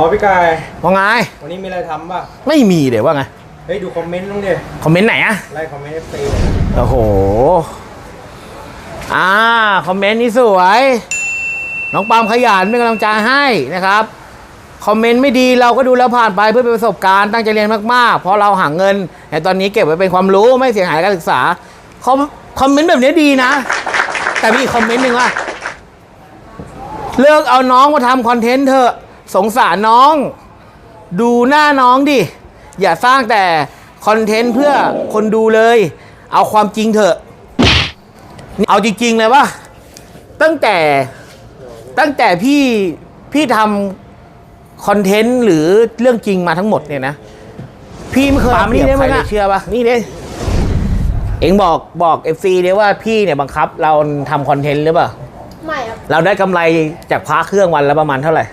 อ๋อพี่กาย ว่าไง วันนี้มีอะไรทำป่ะ ไม่มีเดี๋ยวว่าไง เฮ้ยดูคอมเมนต์ต้องดิคอมเมนต์ไหนอะไล่คอมเมนต์เอฟซีโอ้โห อ่า คอมเมนต์นี้สวย น้องปาล์มขยันเป็นกำลังใจให้นะครับ คอมเมนต์ไม่ดีเราก็ดูแล้วผ่านไปเพื่อเป็นประสบการณ์ตั้งใจเรียนมากๆ เพราะเราหาเงินแต่ตอนนี้เก็บไว้เป็นความรู้ไม่เสียหายการศึกษา คอมคอมเมนต์แบบนี้ดีนะ แต่มีอีกคอมเมนต์หนึ่งว่า เลิกเอาน้องมาทำคอนเทนต์เถอะ สงสารน้อง ดูหน้าน้องดิ อย่าสร้างแต่คอนเทนต์เพื่อคนดูเลย เอาความจริงเถอะ เอาจริงๆเลยว่าตั้งแต่ตั้งแต่พี่พี่ทำคอนเทนต์หรือเรื่องจริงมาทั้งหมดเนี่ยนะ พี่ไม่เคยเอาเปรียบใครเลยเชื่อปะนี่เนี่ยเองบอกบอกเอฟซีเนี่ยว่าพี่เนี่ยบังคับ เราทำคอนเทนต์หรือเปล่า ไม่ครับ เราได้กำไรจากพระเครื่องวันละประมาณเท่าไหร่